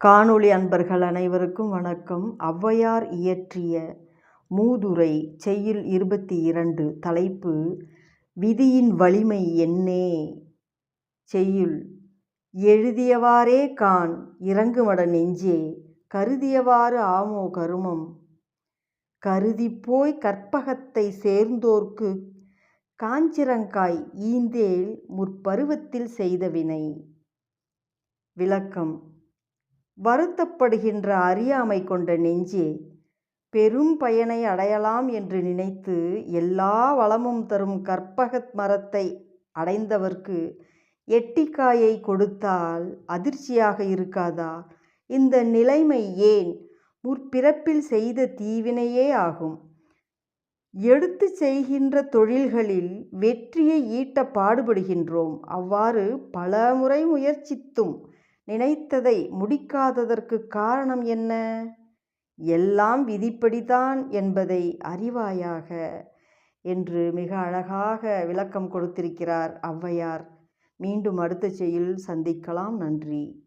காணொளி அன்பர்கள் அனைவருக்கும் வணக்கம். ஔவையார் இயற்றிய மூதுரை செய்யுள் இருபத்தி இரண்டு தலைப்பு விதியின் வலிமை என்னே செய்யுள். எழுதியவாறே கான் இறங்குமட நெஞ்சே கருதியவாறு ஆமோ கருமம். கருதிப்போய் கற்பகத்தை சேர்ந்தோர்க்கு காஞ்சிரங்காய் ஈந்தேல் முற்பருவத்தில் செய்த வினை விளக்கம். வருத்தப்படுகின்ற அறியாமை கொண்ட நெஞ்சே பெரும் பயனை அடையலாம் என்று நினைத்து எல்லா வளமும் தரும் கற்பகத் மரத்தை அடைந்தவர்க்கு எட்டிக்காயை கொடுத்தால் அதிர்ச்சியாக இருக்காதா? இந்த நிலைமை ஏன்? முற்பிறப்பில் செய்த தீவினையே ஆகும். எடுத்து செய்கின்ற தொழில்களில் வெற்றியை ஈட்ட பாடுபடுகின்றோம். அவ்வாறு பல முறை முயற்சித்தும் நினைத்ததை முடிக்காததற்கு காரணம் என்ன? எல்லாம் விதிப்படிதான் என்பதை அறிவாயாக என்று மிக அழகாக விளக்கம் கொடுத்திருக்கிறார் ஔவையார். மீண்டும் அடுத்த செய்யுள் சந்திக்கலாம். நன்றி.